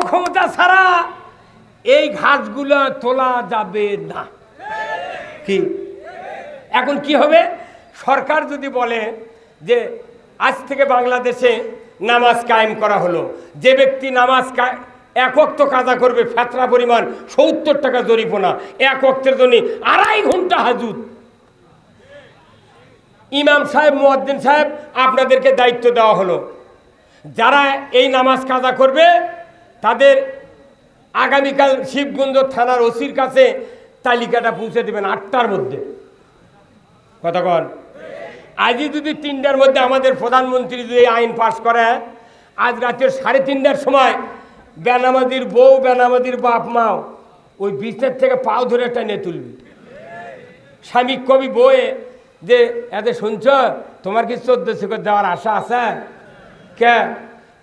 ক্ষমতা ছাড়া এই ঘাসগুলো তোলা যাবে না। কি? এখন কি হবে? সরকার যদি বলে যে আজ থেকে বাংলাদেশে নামাজ কায়েম করা হলো, যে ব্যক্তি নামাজ কা- এক অক্ত কাজা করবে, ফেতরা পরিমাণ সত্তর টাকা জরিপনা এক অক্তের জন্য আড়াই ঘণ্টা হাজুত। ইমাম সাহেব, মুয়াদ্দিন সাহেব, আপনাদেরকে দায়িত্ব দেওয়া হলো। যারা এই নামাজ কাজা করবে তাদের আগামীকাল শিবগঞ্জ থানার ওসির কাছে তালিকাটা পৌঁছে দেবেন আটটার মধ্যে। কথা কতক্ষণ আজই যদি তিনটার মধ্যে আমাদের প্রধানমন্ত্রী যদি আইন পাশ করে, আজ রাতের সাড়ে তিনটার সময় বেনামাদির বউ বেনামাদির বাপ, মাও ওই বিছনার থেকে পাও ধরে টেনে তুলবি। স্বামী কবি বয়ে যে, এত শুনছ, তোমার কি চোদ্দ শিখর দেওয়ার আশা আছে? কে?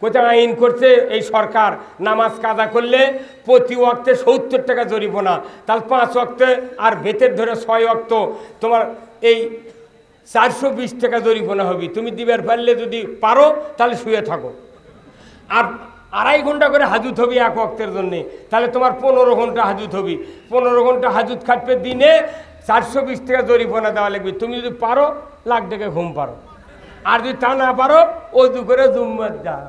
কোথায় আইন করছে? এই সরকার নামাজ কাজা করলে প্রতি ওয়াক্তে সত্তর টাকা জরিমানা তাহলে পাঁচ ওয়াক্তে আর বেতের ধরে ছয় ওয়াক্ত তোমার এই চারশো বিশ টাকা জরিমানা হবে। তুমি দিবার পারলে যদি পারো, তাহলে শুয়ে থাকো। আর আড়াই ঘণ্টা করে হাজুত হবি এক অক্তের জন্যে। তাহলে তোমার পনেরো ঘণ্টা হাজুত হবি। পনেরো ঘণ্টা হাজুত খাটবে দিনে চারশো বিশ টাকা জরিমানা দেওয়া লাগবে। তুমি যদি পারো, লাখ টাকা ঘুম পারো। আর যদি তা না পারো, অজু করে জুম্মাত যাও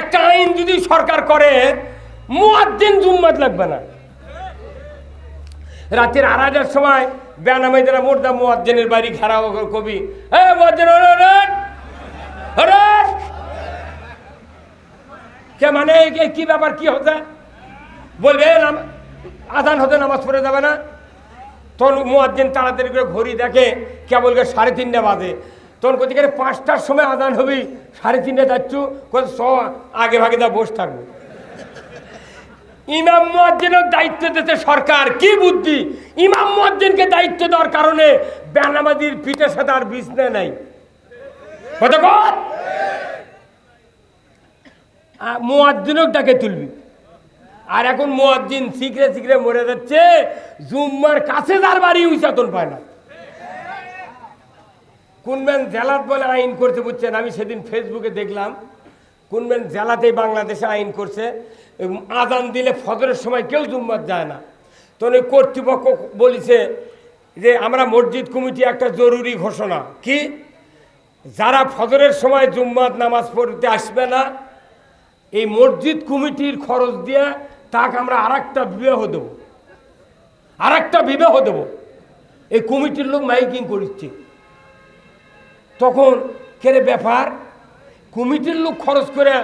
একটা আইন যদি সরকার করে, মুয়াদ্দিন জুম্মাত লাগবে না। রাতের আড়াইটার সময় বেনামাইদারা মোর্দা মুয়াজ্জিনের বাড়ি ঘেরাও কবি। কে মানে? কি ব্যাপার, কি হচ্ছে? বলবে আজান হতে নামাজ পড়ে যাবে না। তখন মুয়াজ্জিন তাড়াতাড়ি করে ঘড়ি দেখে কেবল সাড়ে তিনটে বাজে। তখন কোথায় পাঁচটার সময় আদান হবি, সাড়ে তিনটে যাচ্ছু কোথায় স, আগে ভাগে যা বসে থাকব। ইমাম মুয়াজ্জিনের দায়িত্ব দিতে সরকার, কি বুদ্ধি? ইমাম মুয়াজ্জিনকে দায়িত্ব দেওয়ার কারণে বেনামাজির পিঠে সাথে আর বিছনা নাই। কতক্ষণ ডাকে তুলবি। আর এখন মুয়াজ্জিন শিখরে শিখরে মরে যাচ্ছে, জুম্মার কাছে যার বাড়ি উচাতন পায় না। কুনবেন জেলাত বলে আইন করতে বুঝছেন? আমি সেদিন ফেসবুকে দেখলাম, কোন কুনবেন জেলাতেই বাংলাদেশে আইন করছে আদান দিলে ফজরের সময় কেউ জুম্মাত যায় না। ওই কর্তৃপক্ষ বলেছে যে আমরা মসজিদ কমিটি একটা জরুরি ঘোষণা। কি? যারা ফজরের সময় জুম্মাত নামাজ পড়তে আসবে না, এই মসজিদ কমিটির খরচ দিয়ে তাকে আমরা আর একটা বিবাহ দেবো। আর একটা বিবাহ দেবো। এই কমিটির লোক মাইকিং করছে তখন কেরে ব্যাপার? কমিটির লোক খরচ করে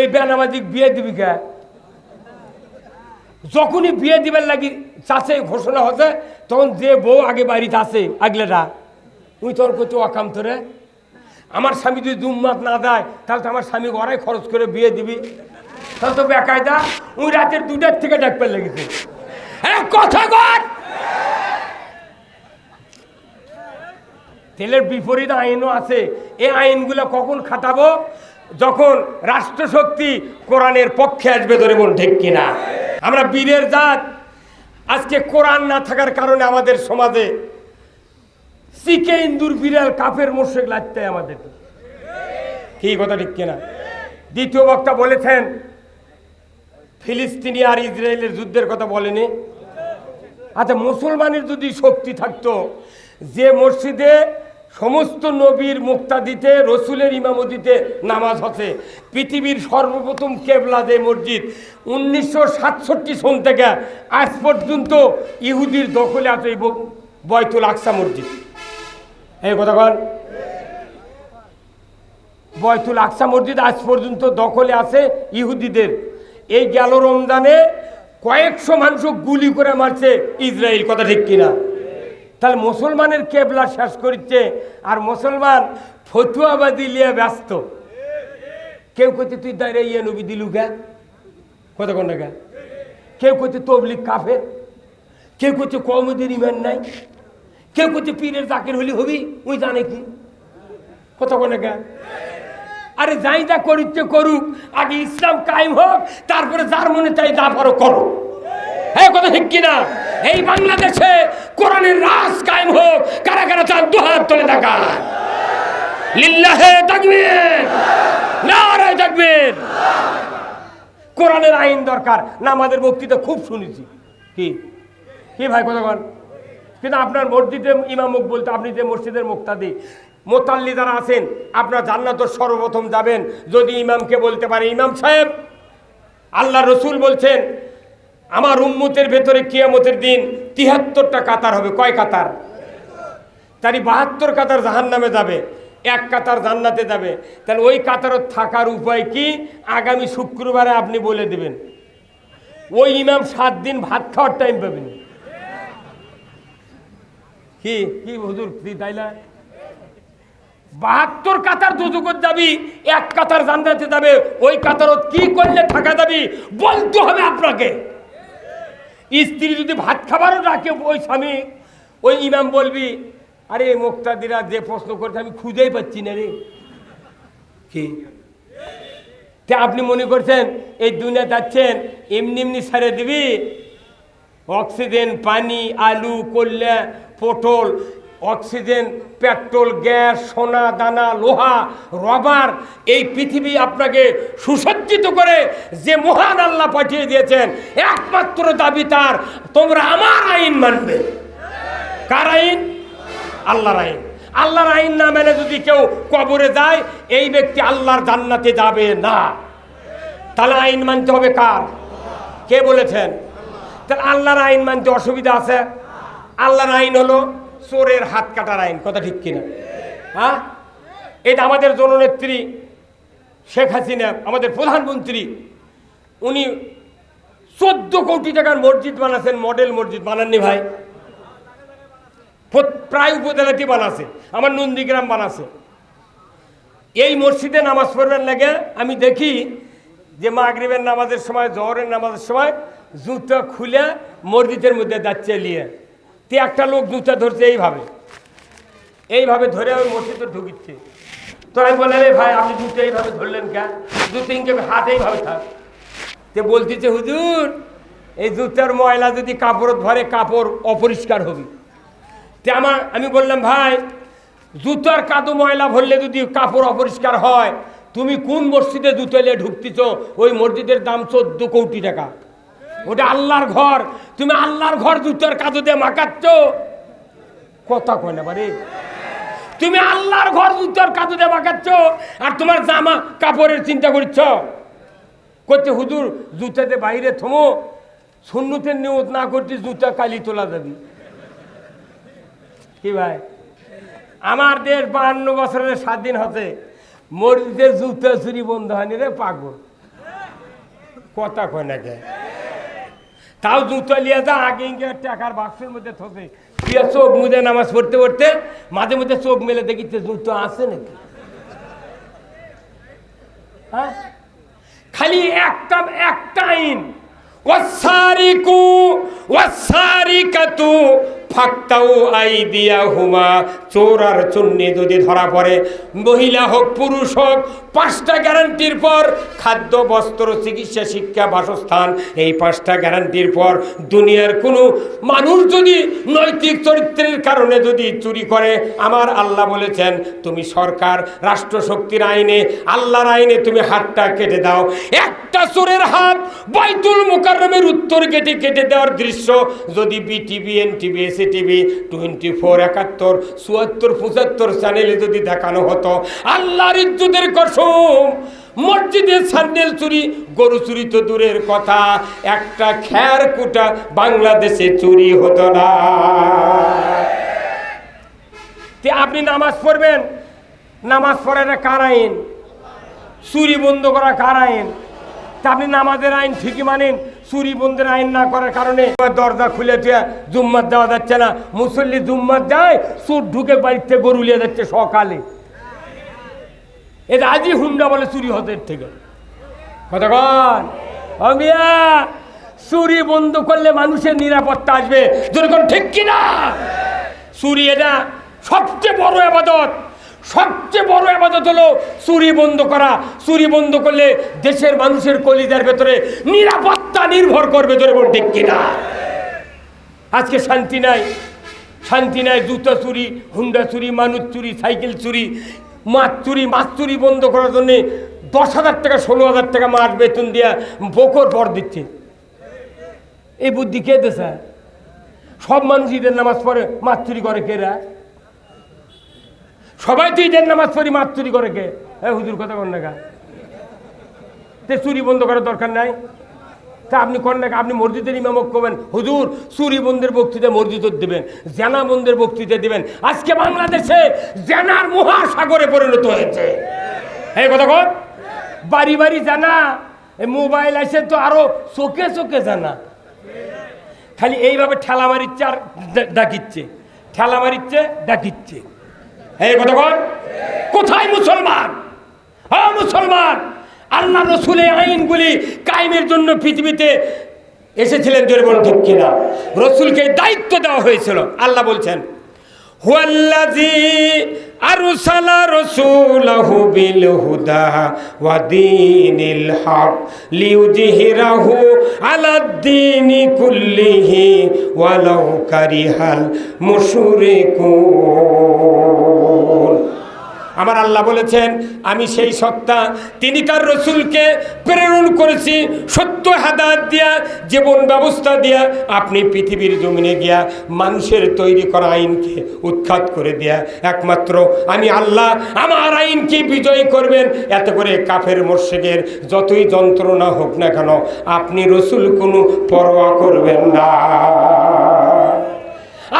এই বেনামাজিক বিয়ে দিবি কে? যখনই বিয়ে দিবার লাগি চাষে ঘোষণা হচ্ছে, তখন যে বউ আগে বাড়িতে আসে আগলেটা তুই তোর করতে অকাম তোরে, আমার স্বামী যদি দুমমাত না দেয়, তাহলে তো আমার স্বামী ওরাই খরচ করে বিয়ে দিবি। তাহলে তো বেকায়দা ওই রাতের দুটার থেকে ডাকবার লেগেছে। হ্যাঁ কথা কর তেলের বিপরীত আইনও আছে। এই আইনগুলো কখন খাটাবো? যখন রাষ্ট্রশক্তি কোরআনের পক্ষে আসবে ধরে বল ঠিক কিনা? আমরা বীরের জাত। আজকে কোরআন না থাকার কারণে আমাদের সমাজে সিকে ইন্দুর বিড়াল, কাফের মোর্শেক লাগতে আমাদের। কি কথা, ঠিক কিনা? দ্বিতীয় বক্তা বলেছেন, ফিলিস্তিনি আর ইসরায়েলের যুদ্ধের কথা বলেনি। আচ্ছা মুসলমানের যদি শক্তি থাকতো, যে মসজিদে সমস্ত নবীর মুক্তা দিতে রসুলের ইমামতিতে নামাজ হচ্ছে। পৃথিবীর সর্বপ্রথম কেবলা যে মসজিদ। উনিশশো সাতষট্টি সন থেকে আজ পর্যন্ত ইহুদির দখলে আছে এই বয়তুল আকসা মসজিদ। এই কথা কন। বয়তুল আকসা মসজিদ আজ পর্যন্ত দখলে আছে ইহুদিদের। এই গেল রমজানে কয়েকশো মানুষ গুলি করে মারছে ইসরায়েল, কথা ঠিক কিনা? তাহলে মুসলমানের কেবলা শেষ করছে আর মুসলমান ফতুয়াবাদি লিয়ে ব্যস্ত। কেউ কইতে তুই দাঁড়িয়ে ইয়ে নবী দিলু গা কত কোন গা কেউ কইতে তবলিক কাফের? কেউ কইতে কমদের ইমান নাই? কেউ কইতে পীরের জাকির হলি হবি? ওই জানে কি? কত কোন গা আরে যাই যা করিচ্ছে করুক, আগে ইসলাম কায়েম হোক, তারপরে যার মনে চাই যা করো। হ্যাঁ কথা ঠিক কিনা? এই বাংলাদেশে কোরআনের রাজ কায়েম হোক। কারা কারা চান দু হাত তুলে দেখা লিল্লাহে তাকবীর, নারায়ে তাকবীর। কোরআনের আইন দরকার। না, আমাদের বক্তৃতা খুব শুনেছি। কি? কি ভাই বল কিন্তু আপনার মসজিদে ইমামুক বলতে আপনি যে মসজিদের মুক্তাদি, মোতাল্লি যারা আছেন, আপনার জান্নাত সর্বপ্রথম যাবেন। যদি ইমামকে বলতে পারে, ইমাম সাহেব, আল্লাহ রসুল বলছেন আমার উম্মতের ভেতরে কিয়ামতের দিন তিহাত্তরটা কাতার হবে। কয় কাতার? তারই বাহাত্তর কাতার জাহান নামে যাবে, এক কাতার জান্নাতে যাবে। তাহলে ওই কাতারত থাকার উপায় কি? আগামী শুক্রবারে আপনি বলে দেবেন। ওই ইমাম সাত দিন ভাত খাওয়ার টাইম পাবেন। কি? কি হুজুর তাইলা? বাহাত্তর কাতার দুজুকত যাবি, এক কাতার জান্নাতে যাবে, ওই কাতারত কি করলে থাকা যাবি, বলতে হবে আপনাকে। স্ত্রী যদি ভাত খাবারও ডাকে ওই স্বামী, ওই ইমাম বলবি, আরে মুক্তাদিরা যে প্রশ্ন করছে আমি খুঁজেই পাচ্ছি না রে। কি? তা আপনি মনে করছেন এই দুনিয়া যাচ্ছেন, এমনি এমনি সারে দিবি? অক্সিজেন, পানি, আলু কল্যা পটল অক্সিজেন, পেট্রোল, গ্যাস, সোনা, দানা, লোহা, রবার, এই পৃথিবী আপনাকে সুসজ্জিত করে যে মহান আল্লাহ পাঠিয়ে দিয়েছেন, একমাত্র দাবি তার, তোমরা আমার আইন মানবে। কার আইন? আল্লাহর আইন। আল্লাহর আইন না মেনে যদি কেউ কবরে যায়, এই ব্যক্তি আল্লাহর জান্নাতে যাবে না। তাহলে আইন মানতে হবে কার? কে বলেছেন? তাহলে আল্লাহর আইন মানতে অসুবিধা আছে? আল্লাহর আইন হলো চোরের হাত কাটার আইন, কথা ঠিক কিনা? হ্যাঁ এটা আমাদের জননেত্রী শেখ হাসিনা, আমাদের প্রধানমন্ত্রী, উনি চোদ্দ কোটি টাকার মসজিদ বানাচ্ছেন মডেল মসজিদ, বানাননি ভাই? প্রায় উপজেলাটি বানাছে, আমার নন্দীগ্রাম বানাছে। এই মসজিদে নামাজ পড়বেন লাগে আমি দেখি যে মাগরিবের নামাজের সময়, জহরের নামাজের সময় জুতা খুলে মসজিদের মধ্যে যাচ্ছে নিয়ে তে একটা লোক জুতা ধরছে, এইভাবে। এইভাবে ধরে ওই মসজিদে ঢুকিচ্ছে। তো আমি বললাম রে ভাই, আপনি জুতো এইভাবে ধরলেন কেন? জুতো ইনকে হাত এইভাবে থাক। তে বলতেছে, হুজুর, এই জুতার ময়লা যদি কাপড় ধরে, কাপড় অপরিষ্কার হবে। তে আমার, আমি বললাম, ভাই, জুতার কাদু ময়লা ভরলে যদি কাপড় অপরিষ্কার হয়, তুমি কোন মসজিদে জুতো নিয়ে ঢুকতেছ? ওই মসজিদের দাম চোদ্দ কোটি টাকা। ওটা আল্লাহর ঘর। তুমি আল্লাহর ঘর জুতার কাদু দিয়ে মাকাচ্ছ। কথা কয় না বারে তুমি আল্লাহর ঘর জুতার কাদু দিয়ে মাকাচ্ছ। আর তোমার জামা কাপড়ের চিন্তা করছ করছে হুজুর, জুতাতে বাইরে থমো। শূন্যতের নিয়ত না করতে জুতা কালি তোলা যাবি। কি ভাই? আমার দেশ বাহান্ন বছরের স্বাধীন হতে মসজিদের জুতা চুরি বন্ধ হয়নি রে, পাগল। কথা কয় না কে? তাও জুতো লিয়ে যা, আগে টাকার বাক্সের মধ্যে থসে। দিয়ে চোখ মুদে নামাজ পড়তে পড়তে মাঝে মধ্যে চোখ মেলে দেখিতে জুতো আছে নাকি। হ্যাঁ? খালি একটা একটা আইন। ওয়াসারিকু, ওয়াসারিকাতু ফাক্তাউ আইদিয়া হুমা চোর আর চুন্নি যদি ধরা পড়ে, মহিলা হোক, পুরুষ হোক, পাঁচটা গ্যারান্টির পর খাদ্য, বস্ত্র, চিকিৎসা, শিক্ষা, বাসস্থান, এই পাঁচটা গ্যারান্টির পর দুনিয়ার কোনো মানুষ যদি নৈতিক চরিত্রের কারণে যদি চুরি করে, আমার আল্লাহ বলেছেন, তুমি সরকার, রাষ্ট্রশক্তির আইনে, আল্লাহর আইনে তুমি হাতটা কেটে দাও। একটা চোরের হাত বাইতুল মোকাররমের উত্তর গেটে কেটে দেওয়ার দৃশ্য যদি BTV NTV AC TV twenty four একাত্তর, চুয়াত্তর, পঁচাত্তর চ্যানেলে যদি দেখানো হতো, আল্লাহর ইজ্জতের কসম, মসজিদের স্যান্ডেল চুরি, গরু চুরি তো দূরের কথা, একটা খ্যার কুটা বাংলাদেশে চুরি হতো না। তে আপনি নামাজ পড়বেন? নামাজ পড়াটা কার আইন? চুরি বন্ধ করা কার আইন? তা আপনি নামাজের আইন ঠিকই মানেন চুরি বন্ধের আইন না করার কারণে দরজা খুলে দিয়ে জুম্মাত দেওয়া যাচ্ছে না। মুসল্লি জুম্মাত যায় চুর ঢুকে বাড়িতে গরু লিয়ে যাচ্ছে সকালে। এটা আজই হুন্ডা বলে চুরি হতে থেকে। কতক্ষণ চুরি বন্ধ করলে মানুষের নিরাপত্তা আসবে। যেরকম ঠিক কিনা? চুরি এটা সবচেয়ে বড় আবাদত। সবচেয়ে বড় আবাদত হলো চুরি বন্ধ করা। চুরি বন্ধ করলে দেশের মানুষের কলিজার ভেতরে নিরাপত্তা নির্ভর করবে যেরকম ঠিক কিনা? আজকে শান্তি নাই। শান্তি নাই, জুতো চুরি, হুন্ডা চুরি, মানুষ চুরি, সাইকেল চুরি, মাছ চুরি মাছ চুরি বন্ধ করার জন্যে দশ হাজার টাকা, ষোলো হাজার টাকা মাস বেতন দিয়া বকর পর দিচ্ছে। এই বুদ্ধি কে দেশে সব মানুষ ঈদের নামাজ পড়ে, মাছ চুরি করে কেরা? সবাই তো ঈদের নামাজ পড়ি মাতৃ করে কে? এ হুজুর কথা কর না তে চুরি বন্ধ করার দরকার নাই। তা আপনি করেন না আপনি মসজিদের ইমামক করবেন। হুজুর, চুরি বন্ধের বক্তৃতা মসজিদ দেবেন, জেনা বন্ধের বক্তৃতা দিবেন। আজকে বাংলাদেশে জেনার মহাসাগরে পরিণত হয়েছে। এই কথা কর বাড়ি বাড়ি জানা মোবাইল আছে তো আরও চোখে চোখে জানা। খালি এইভাবে ঠেলা মারিচ্ছে আর ডাকিচ্ছে। ঠেলা মারিচ্ছে, ডাকিচ্ছে। কোথায় মুসলমান? হ্যাঁ মুসলমান, আল্লাহ রসুলের আইনগুলি কায়েমের জন্য পৃথিবীতে এসেছিলেন জোরে ঠিক কিনা রসুলকে দায়িত্ব দেওয়া হয়েছিল। আল্লাহ বলছেন, হুয়াল্লাযী আরসালা رسوله بالهدى ودين الحق দীনিল على الدين كله ولو كره المشركون আমার আল্লাহ বলেছেন, আমি সেই সত্তা, তিনি তার রসুলকে প্রেরণ করেছি, সত্য হাদাত দিয়া, জীবন ব্যবস্থা দিয়া, আপনি পৃথিবীর জমিনে গিয়া মানুষের তৈরি করা আইনকে উৎখাত করে দেয়া, একমাত্র আমি আল্লাহ, আমার আইনকে বিজয় করবেন? এত করে কাফের মোর্শেকের যতই যন্ত্রণা হোক না কেন, আপনি রসুল কোনো পরোয়া করবেন না।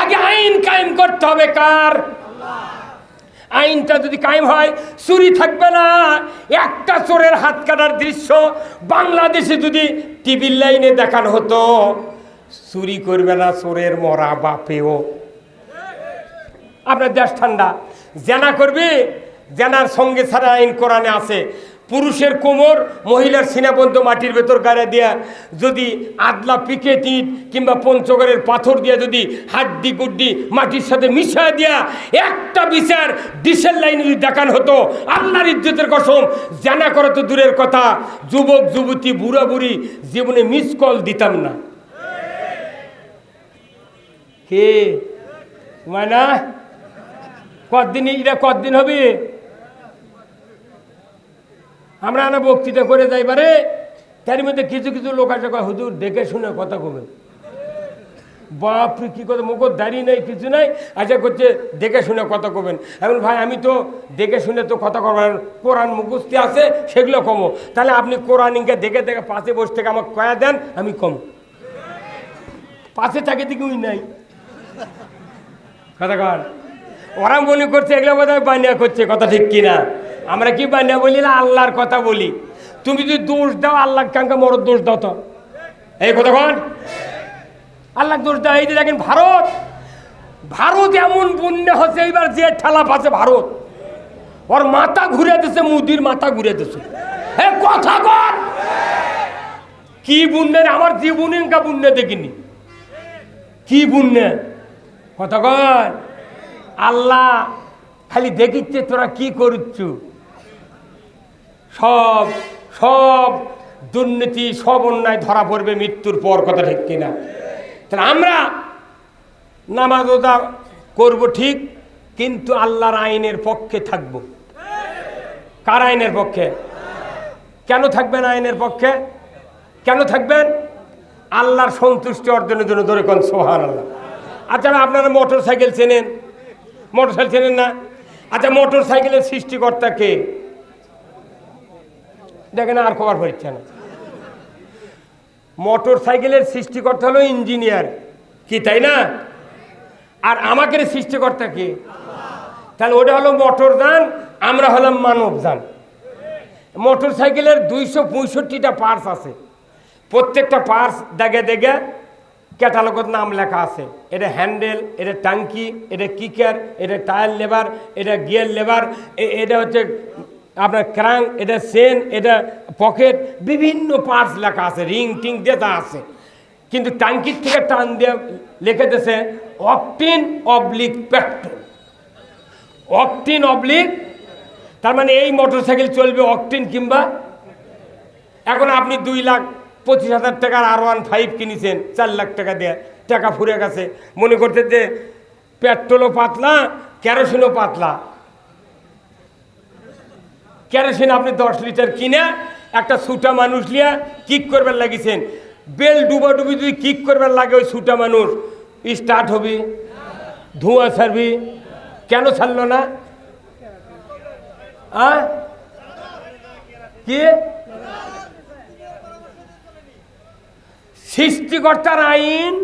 আগে আইন কায়েম করতে হবে কার? আইনটা যদি কায়েম হয়, চুরি থাকবে না। একটা চোরের হাত কাটার দৃশ্য বাংলাদেশে যদি টিভির লাইনে দেখানো হতো, চুরি করবে না চোরের মরা বাপেও। আপনার দেশ ঠান্ডা। জেনা করবে? জেনার সঙ্গে ছাড়া আইন কোরআনে আছে। পুরুষের কোমর, মহিলার সিনাবন্ধ মাটির ভেতর গাড়া দিয়া যদি আদলা পিকে টিট কিংবা পঞ্চগড়ের পাথর দিয়া যদি হাড্ডি গুড্ডি মাটির সাথে মিশা দিয়া, একটা বিচার ডিসেল লাইনে যদি দেখান হতো, আল্লাহর ইজ্জতের কসম, জানা করা তো দূরের কথা, যুবক, যুবতী, বুড়া, বুড়ি জীবনে মিস কল দিতাম না। কে? মানা কতদিন এটা কতদিন হবে? আমরা না বক্তৃতা করে যাইবারে তার মধ্যে কিছু কিছু লোক আছে কয়, হুজুর দেখে শুনে কথা কবেন বাপরে কি কথা? মুখ দাঁড়িয়ে নেই কিছু নাই। আচ্ছা করছে দেখে শুনে কথা কবেন এখন ভাই আমি তো দেখে শুনে তো কথা করবেন কোরআন মুখস্থি আছে সেগুলো কমো। তাহলে আপনি কোরআন ইনকে দেখে দেখে পাশে বসে থেকে আমাকে কয়া দেন আমি কম। পাশে থাকে দিকে উই নাই। কথা কর ওরা মনে করছে এগুলো বোধ হয় বানিয়া করছে কথা ঠিক কিনা? আমরা কি বানিয়া বলি? না আল্লাহর কথা বলি। তুমি যদি দোষ দাও আল্লাহ কাঙ্কা মরদ দোষ দাও তো। এই কথা কন। আল্লাহ দোষ দাও। এই যে দেখেন ভারত। ভারত এমন বন্যা হচ্ছে, এইবার যে ঠেলা পাচ্ছে ভারত। ওর মাথা ঘুরে দিছে, মুদির মাথা ঘুরে দিছে। হে কথা কর কি বুন্নের আমার জীবনে কা বুন্নে দেখিনি। কি বুন্নে কথা কর আল্লাহ, খালি দেখিচ্ছে, তোরা কি করুচ্ছু সব সব দুর্নীতি, সব অন্যায় ধরা পড়বে মৃত্যুর পর, কথা ঠিক কিনা? তাহলে আমরা নামাজ ওদা করব ঠিক, কিন্তু আল্লাহর আইনের পক্ষে থাকব। কার আইনের পক্ষে? কেন থাকবেন আইনের পক্ষে? কেন থাকবেন? আল্লাহর সন্তুষ্টি অর্জনের জন্য ধরে কোন সোহান আল্লাহ আচ্ছা আপনারা মোটর সাইকেল চেনেন? মোটর সাইকেল চেনেন না? আচ্ছা মোটর সাইকেলের সৃষ্টিকর্তা কে? দেখেন আর খবর পড়ছে না। মোটর সাইকেলের সৃষ্টিকর্তা হলো ইঞ্জিনিয়ার। কি, তাই না? আর আমাকে সৃষ্টিকর্তা কে? তাহলে ওটা হলো মোটর যান, আমরা হলাম মানব যান। মোটর সাইকেলের দুইশো পঁয়ষট্টিটা পার্টস আছে। প্রত্যেকটা পার্টস দেখে দেখে ক্যাটালগত নাম লেখা আছে। এটা হ্যান্ডেল এটা টাঙ্কি এটা কিকার এটা টায়ার লেবার এটা গিয়ার লেবার এটা হচ্ছে আপনার ক্রাং, এটা সেন, এটা পকেট, বিভিন্ন পার্টস লেখা আছে, রিং টিং দেতা আছে। কিন্তু টাঙ্কির থেকে টান দিয়ে লিখে দিয়েছে octane oblique petrol. Octane oblique, তার মানে এই মোটরসাইকেল চলবে অকটিন কিংবা এখন আপনি দুই লাখ পঁচিশ হাজার টাকার আর ওয়ান ফাইভ কিনেছেন, চার লাখ টাকা দিয়ে টাকা ফুরে গেছে। মনে করতে যে পেট্রোলও পাতলা, কেরোসিনও পাতলা। কেরোসিন আপনি দশ লিটার কিনে একটা ছুটা মানুষ লিয়া কিক করবার লাগিয়েছেন বেল ডুবা ডুবি যদি কিক করবার লাগে ওই ছুটা মানুষ স্টার্ট হবে, ধোঁয়া ছাড়বি, কেন ছাড়লো না? কি? সৃষ্টিকর্তার আইন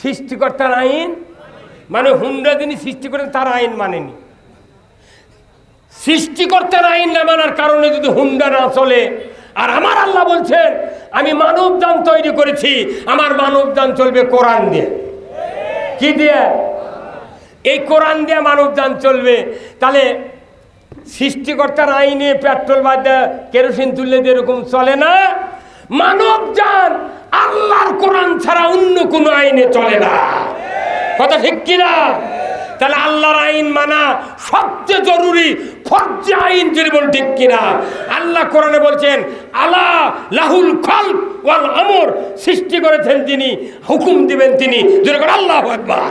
সৃষ্টিকর্তার আইন মানে হুন্ডা যিনি সৃষ্টি করেন তার আইন মানেনি। সৃষ্টিকর্তার আইন না মানার কারণে যদি হুন্ডা না চলে। আর আমার আল্লাহ বলছেন, আমি মানব যান তৈরি করেছি, আমার মানব যান চলবে কোরআন দিয়ে। কি দিয়ে? এই কোরআন দিয়ে মানব যান চলবে। তাহলে সৃষ্টিকর্তার আইনে পেট্রোল দেয়া কেরোসিন তুললে যে এরকম চলে না। মানব যান আল্লাহর কোরআন ছাড়া অন্য কোনো আইনে চলে না। কথা ঠিক কিনা? তাহলে আল্লাহর আইন মানা সবচেয়ে জরুরি, ফর্জ আইন যদি বল ঠিক কিনা। আল্লাহ কোরআনে বলছেন, আলা লাহুল খল ওয়াল আমর সৃষ্টি করেছেন তিনি, হুকুম দিবেন তিনি। যেরকম আল্লাহ একবার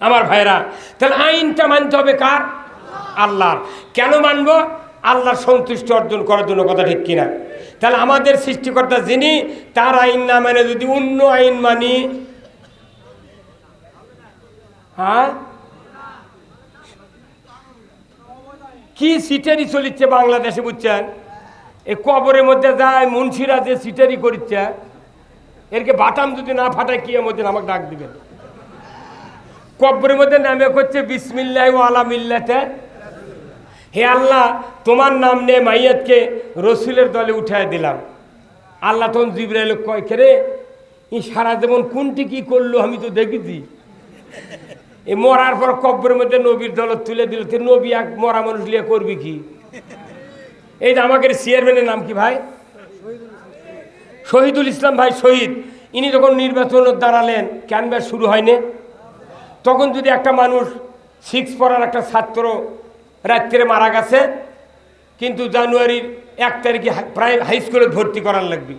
আমার ভাইরা তাহলে আইনটা মানতে হবে কার? আল্লাহর। কেন মানব? আল্লাহর সন্তুষ্টি অর্জন করার জন্য কথা ঠিক কিনা। তাহলে আমাদের সৃষ্টিকর্তা যিনি, তার আইন না মানে যদি অন্য আইন মানি হ্যাঁ? কি সিটারি চলিচ্ছে বাংলাদেশে বুঝছেন? এই কবরের মধ্যে যায় মুন্সিরা যে সিটারি করিচ্ছে এরকে বাটাম যদি না ফাটায় কি মধ্যে আমাকে ডাক দিবেন। কবরের মধ্যে নামে করছে, বিসমিল্লাহ আলা মিল্লাতে। হে আল্লাহ, তোমার নাম নিয়ে মাইয়াতকে রসুলের দলে উঠায় দিলাম। আল্লাহ তখন জিব্রাইল কয়, কে রে? ই সারা যেমন কোনটি কি করল আমি তো দেখেছি। এ মরার পর কব্বরের মধ্যে নবীর দলত তুলে দিল। তো নবী এক মরা মানুষ লিয়ে করবি কি? এই যে আমাদের চেয়ারম্যানের নাম কি ভাই? শহীদুল ইসলাম ভাই শহীদ। ইনি যখন নির্বাচন দাঁড়ালেন, ক্যানভাস শুরু হয়নি। তখন যদি একটা মানুষ সিক্স পড়ার একটা ছাত্র রাত্রে মারা গেছে, কিন্তু জানুয়ারির এক তারিখে প্রায় হাই স্কুলে ভর্তি করার লাগবে।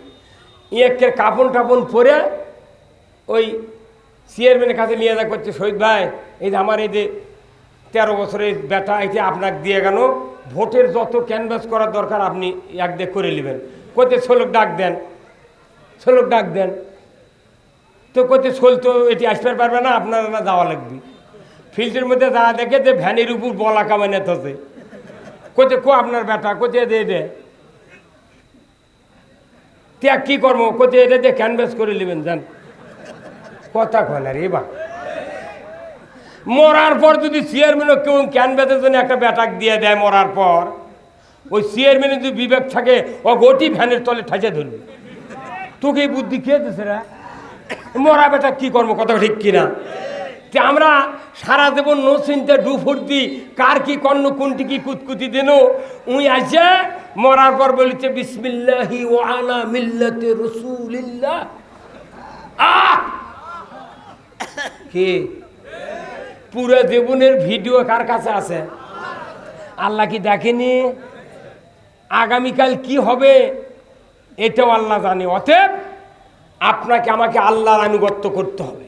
ইয়েকের কাপন টাপন পরে ওই চেয়ারম্যানের কাছে নিয়ে যা করছে শহীদ ভাই, এই যে আমার এই যে তেরো বছরের বেটা এটি আপনাকে দিয়ে গেল, ভোটের যত ক্যানভাস করার দরকার আপনি এক দিয়ে করে নেবেন। কোথায় ছোলক ডাক দেন ছোলক ডাক দেন। তো কোথায় ছোল তো এটি আসতে পারবে না, আপনারা না যাওয়া লাগবে। ফিল্ডের মধ্যে যা দেখে যে ভ্যানের উপর বলা কামানে থাকে কোথায় কো আপনার বেটা কোথায় দিয়ে দে ত্যাগ কি কর্ম কোথায় এটা দিয়ে ক্যানভাস করে নেবেন যান কথা কয় রে বা। মরার পর যদি চেয়ারম্যানও কেউ ক্যানভাসের জন্য একটা ব্যাটাক দিয়ে দেয় মরার পর, ওই চেয়ারম্যানের যদি বিবেক থাকে, ও গোটি ভ্যানের তলে ঠাঁচে ধরবে। তোকে এই বুদ্ধি খেয়ে দিছে রা? মরা বেটা কি কর্ম, কথা ঠিক কিনা? যে আমরা সারা জীবন নো চিন্তা ডু কার কি কর্ণ, কোনটি কি কুতকুতি দিন? উই আছে মরার পর বলেছে, বিসমিল্লাহি ও আলা মিল্লাতে রসুলিল্লাহ। আহ! কি? পুরো জীবনের ভিডিও কার কাছে আছে? আল্লাহ কি দেখেনি? আগামীকাল কি হবে? এটাও আল্লাহ জানে। অতএব আপনাকে, আমাকে আল্লাহর আনুগত্য করতে হবে।